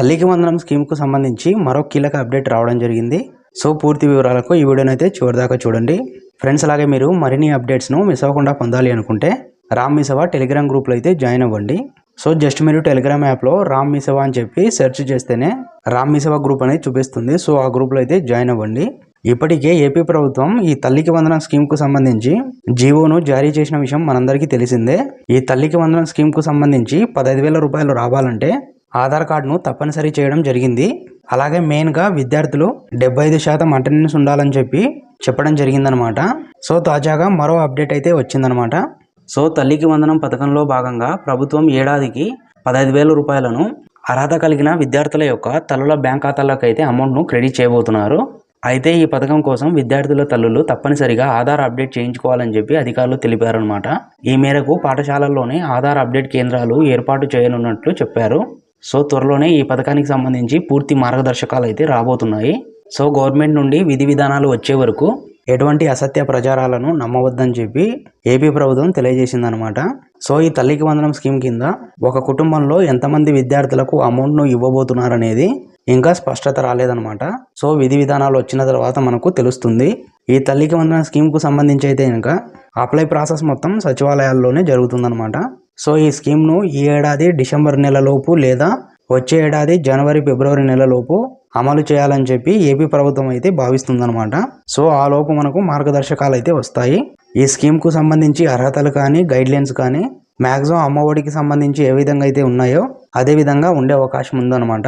తల్లికి వందనం స్కీమ్కు సంబంధించి మరో కీలక అప్డేట్ రావడం జరిగింది. సో పూర్తి వివరాలకు ఈ వీడియోని అయితే చివరిదాకా చూడండి. ఫ్రెండ్స్ అలాగే మీరు మరిన్ని అప్డేట్స్ను మిస్ అవ్వకుండా పొందాలి అనుకుంటే రామ్ మిసవా టెలిగ్రామ్ గ్రూప్లో అయితే జాయిన్ అవ్వండి. సో జస్ట్ మీరు టెలిగ్రామ్ యాప్లో రామ్ మిసవా అని చెప్పి సెర్చ్ చేస్తేనే రామ్ మిసవా గ్రూప్ అనేది చూపిస్తుంది. సో ఆ గ్రూప్లో అయితే జాయిన్ అవ్వండి. ఇప్పటికే ఏపీ ప్రభుత్వం ఈ తల్లికి వందనం స్కీమ్కు సంబంధించి జీవోను జారీ చేసిన విషయం మనందరికీ తెలిసిందే. ఈ తల్లికి వందనం స్కీమ్కు సంబంధించి పదహైదు వేల రూపాయలు రావాలంటే ఆధార్ కార్డును తప్పనిసరి చేయడం జరిగింది. అలాగే మెయిన్గా విద్యార్థులు డెబ్బై ఐదు శాతం అటెండెన్స్ ఉండాలని చెప్పి చెప్పడం జరిగిందనమాట. సో తాజాగా మరో అప్డేట్ అయితే వచ్చిందనమాట. సో తల్లికి వందనం పథకంలో భాగంగా ప్రభుత్వం ఏడాదికి పదహైదు వేల రూపాయలను అర్హత కలిగిన విద్యార్థుల యొక్క తల్లుల బ్యాంక్ ఖాతాలకు అయితే అమౌంట్ను క్రెడిట్ చేయబోతున్నారు. అయితే ఈ పథకం కోసం విద్యార్థుల తల్లులు తప్పనిసరిగా ఆధార్ అప్డేట్ చేయించుకోవాలని చెప్పి అధికారులు తెలిపారనమాట. ఈ మేరకు పాఠశాలల్లోనే ఆధార్ అప్డేట్ కేంద్రాలు ఏర్పాటు చేయనున్నట్లు చెప్పారు. సో త్వరలోనే ఈ పథకానికి సంబంధించి పూర్తి మార్గదర్శకాలు అయితే రాబోతున్నాయి. సో గవర్నమెంట్ నుండి విధి విధానాలు వచ్చే వరకు ఎటువంటి అసత్య ప్రచారాలను నమ్మవద్దని చెప్పి ఏపీ ప్రభుత్వం తెలియజేసిందనమాట. సో ఈ తల్లికి వందనం స్కీమ్ కింద ఒక కుటుంబంలో ఎంతమంది విద్యార్థులకు అమౌంట్ను ఇవ్వబోతున్నారనేది ఇంకా స్పష్టత రాలేదనమాట. సో విధి విధానాలు వచ్చిన తర్వాత మనకు తెలుస్తుంది. ఈ తల్లికి వందనం స్కీమ్కు సంబంధించి అయితే ఇంకా అప్లై ప్రాసెస్ మొత్తం సచివాలయాల్లోనే జరుగుతుందనమాట. సో ఈ స్కీమ్ను ఈ ఏడాది డిసెంబర్ నెలలోపు లేదా వచ్చే ఏడాది జనవరి ఫిబ్రవరి నెలలోపు అమలు చేయాలని చెప్పి ఏపీ ప్రభుత్వం అయితే భావిస్తుందన్నమాట. సో ఆ లోపు మనకు మార్గదర్శకాలు అయితే వస్తాయి. ఈ స్కీమ్కు సంబంధించి అర్హతలు కానీ గైడ్లైన్స్ కానీ మ్యాక్సిమం అమ్మఒడికి సంబంధించి ఏ విధంగా అయితే ఉన్నాయో అదే విధంగా ఉండే అవకాశం ఉందన్నమాట.